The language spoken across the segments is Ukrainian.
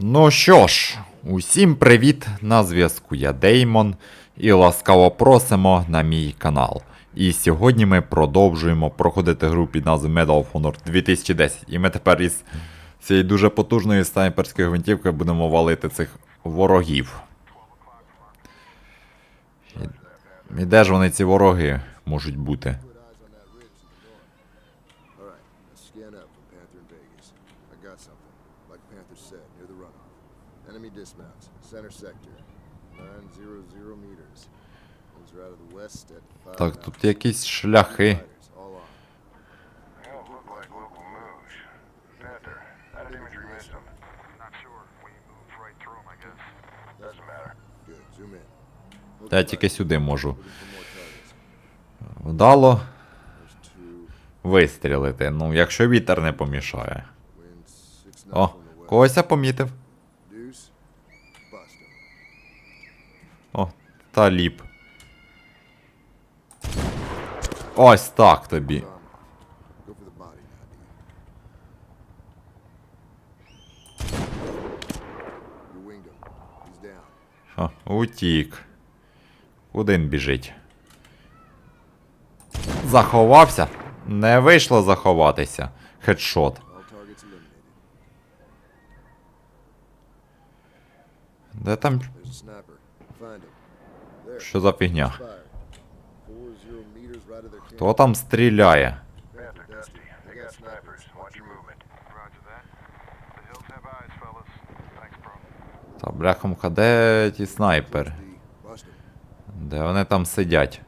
Ну що ж, усім привіт! На зв'язку я Деймон і ласкаво просимо на мій канал. І сьогодні ми продовжуємо проходити гру під назвою Medal of Honor 2010. І ми тепер із цієї дуже потужної снайперської гвинтівки будемо валити цих ворогів. І, де ж вони ці вороги можуть бути? Like Panther said, near the runoff. Enemy dismounts, center sector. 900 meters. Those are out of the west at 5 Так, тут якісь шляхи. Та я тільки сюди можу. Вдало вистрілити. Ну, якщо вітер не помішає. О, когось я помітив. О, та ліп. Ось так тобі. О, утік. Куди він біжить? Заховався? Не вийшло заховатися. Хедшот. Де там. Що за фігня? Хто там стріляє? Та бляхамка, де ті снайпери? Де вони там сидять?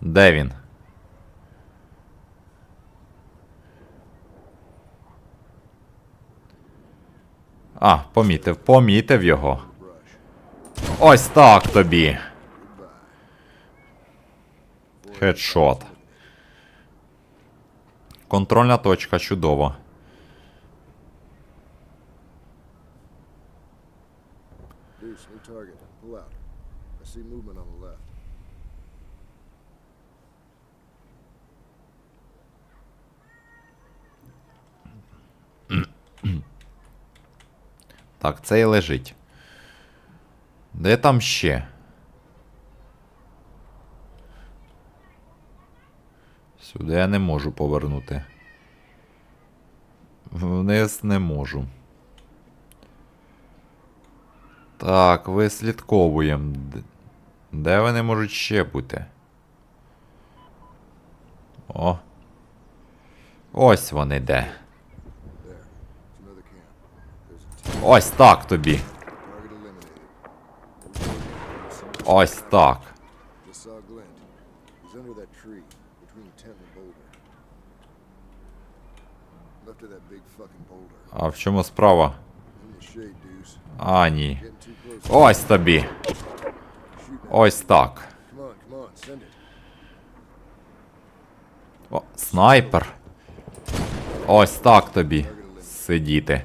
Де він? А, помітив, помітив його. Ось так тобі. Хедшот. Контрольна точка, чудово. Deuce, new target. Pull out. I see movement on the left. Так, це і лежить. Де там ще? Сюди я не можу повернути. Вниз не можу. Так, вислідковуємо. Де вони можуть ще бути? О. Ось вони де. Of that big fucking boulder. А в чому справа? А, ні. Ось тобі. Ось так. О, снайпер. Ось так тобі. Сидіти.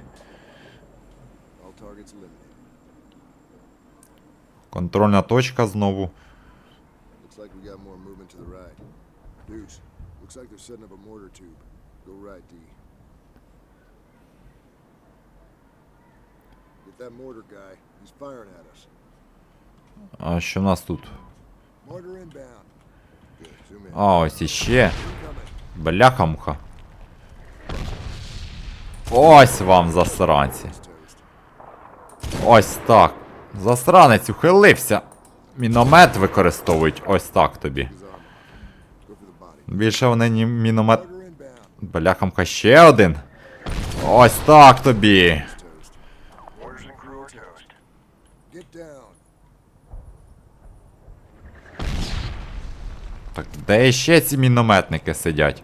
Firing at us. А що в нас тут? Mortar inbound. Good. Zoom in. А, ось іще. Incoming. Бляха-муха. Ось вам засранці. Toast. Ось так. Засранець ухилився. Міномет використовують. Ось так тобі. Більше вони ні міномет. Бляхамка ще один. Ось так тобі. Так, де ще ці мінометники сидять?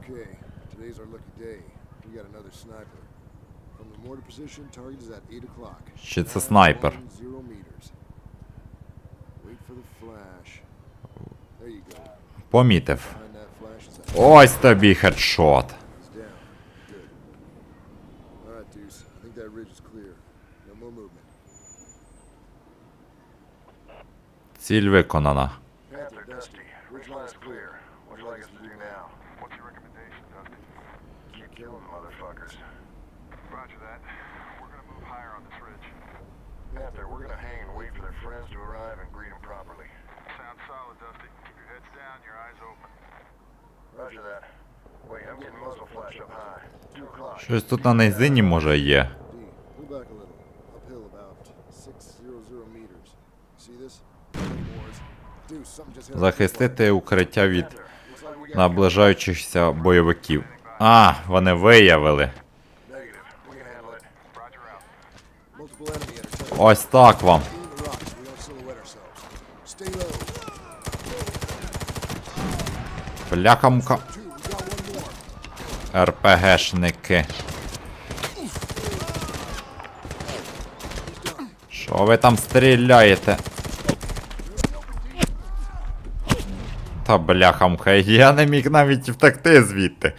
Okay, today's our lucky day. We got another sniper. Ще це снайпер. Помітив. Ось тобі хедшот. Ціль виконана. What's your recommendation, Dusty? Keep killing motherfuckers. Roger that. We're gonna move higher on this ridge. Out there, we're gonna hang and wait for their friends to arrive and greet them properly. Sounds solid, Dusty. Keep your heads down, your eyes open. Roger that. Wait, I'm getting muzzle flash up high. Two o'clock. Щось тут на низині може є. Pull back a little. Uphill about 600 meters. See this? Захистити укриття від наближаючихся бойовиків. А, вони виявили. Ось так вам. Бляха-мука. РПГшники. Що ви там стріляєте? Та бляха-муха, я не міг навіть втекти звідти.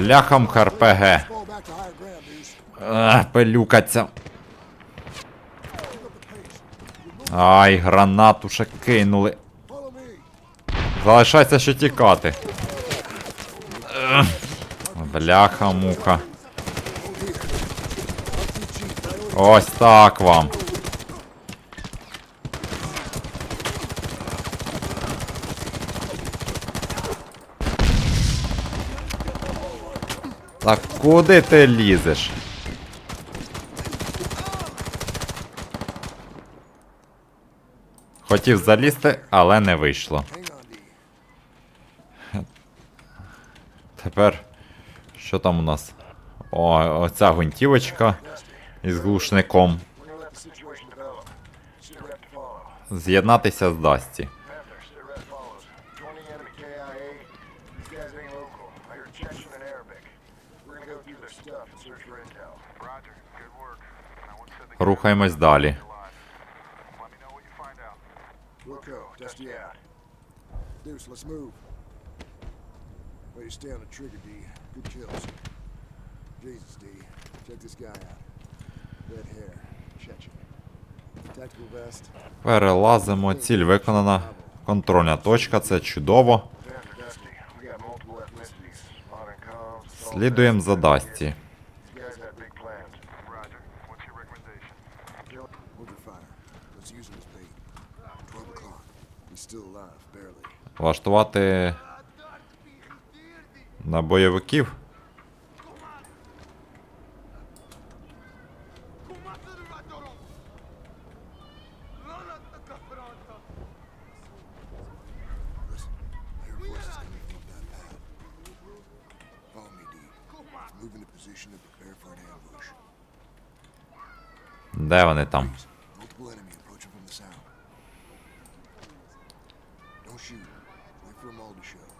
Бляхам ХРПГ. Пелюкаться. Ай, гранату ще кинули. Залишайся ще тікати. Бляха муха. Ось так вам. Та куди ти лізеш? Хотів залізти, але не вийшло. Тепер, що там у нас? О, оця гунтівочка із глушником. З'єднатися з Дасті. Рухаємось далі. Перелазимо, ціль виконана. Контрольна точка, це чудово. Слідуємо за Дасті. Влаштувати на бойовиків. Де вони там? Ephraim Aldershot.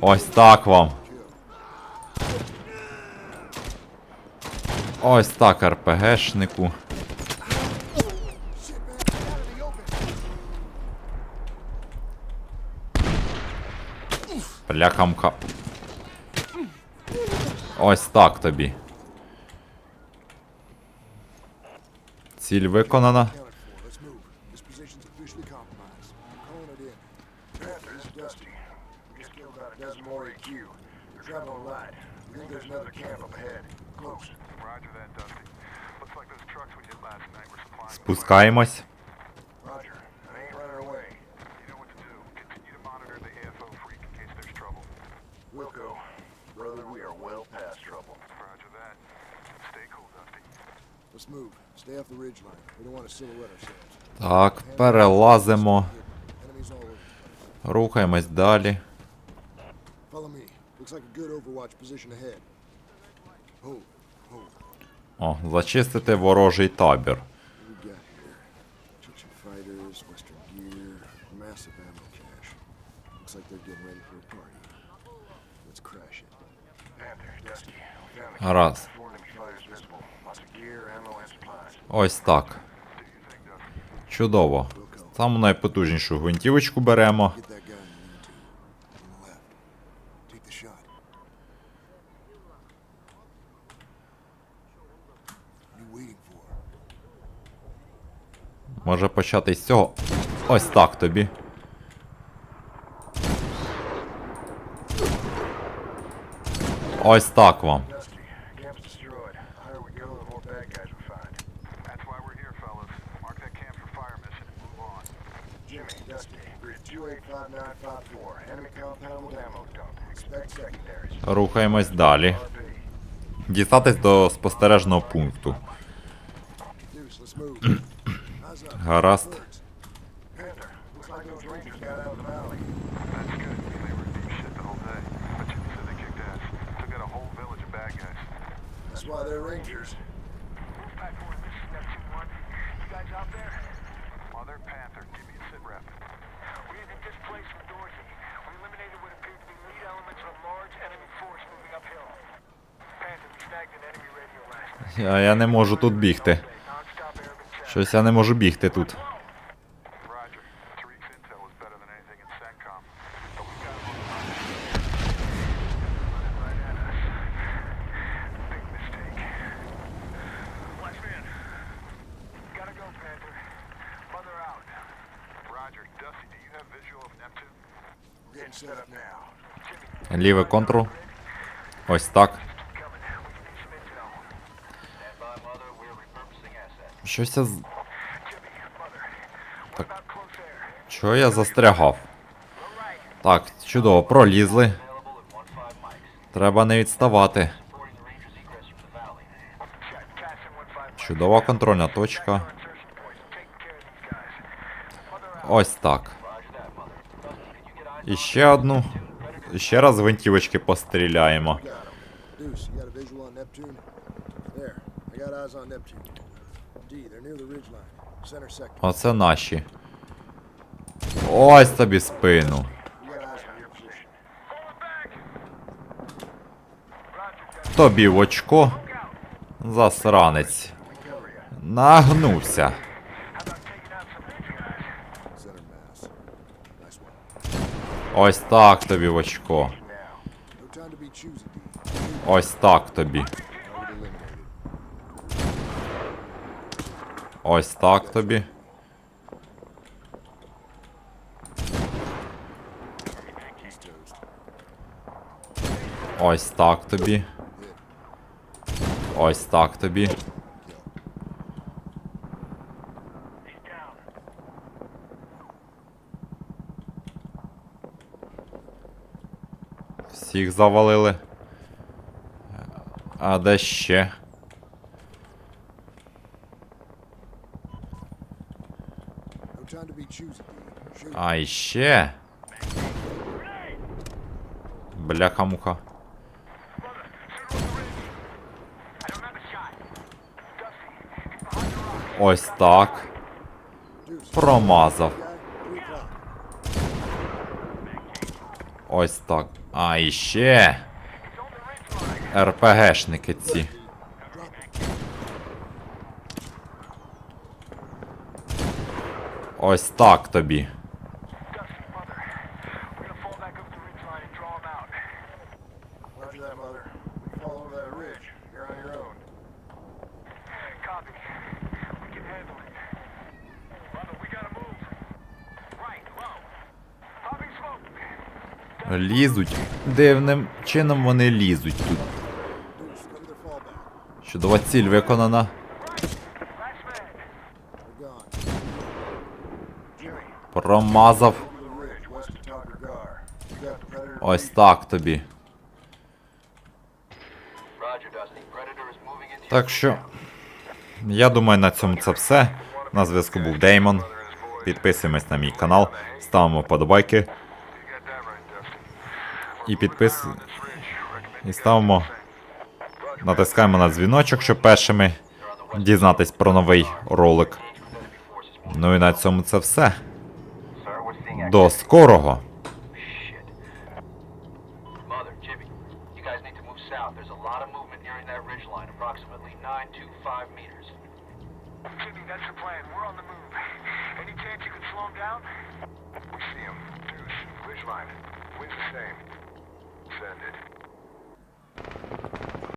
Ось так вам. Ось так, РПГшнику. Бля, камка. Ось так тобі. Ціль виконана. Спускаємось. Так, перелазимо. Рухаємось далі. О, зачистити ворожий табір. Раз. Ось так. Чудово. Саму найпотужнішу гвинтівочку беремо. Може почати з цього. Ось так тобі. Ось так вам. Рухаємось далі. Дістатись до спостережного пункту. Гаразд. That's why they're rangers. А я не можу тут бігти. Щось я не можу бігти тут. Ліве контру. Ось так. Щось я. Так. Чого я застрягав? Так, чудово, пролізли. Треба не відставати. Чудова контрольна точка. Ось так. І ще одну. Ще раз гвинтівочки постріляємо. Оце наші. Ось тобі спину. Тобі в очко. Засранець. Нагнувся. Ось так тобі в очко. Ось так тобі. Ось так тобі. Ось так тобі. Ось так тобі. Всіх завалили. А де ще? А іще. Бляха-муха. Ось так. Промазав. Ось так. А іще. РПГшники ці. Ось так тобі. Лізуть. Дивним чином вони лізуть тут. Чудова ціль виконана. Промазав. Ось так тобі. Так що, я думаю, на цьому це все. На зв'язку був Деймон. Підписуємось на мій канал, ставимо вподобайки. І підпис... І ставимо. Натискаємо на дзвіночок, щоб першими дізнатись про новий ролик. Ну і на цьому це все. До скорого.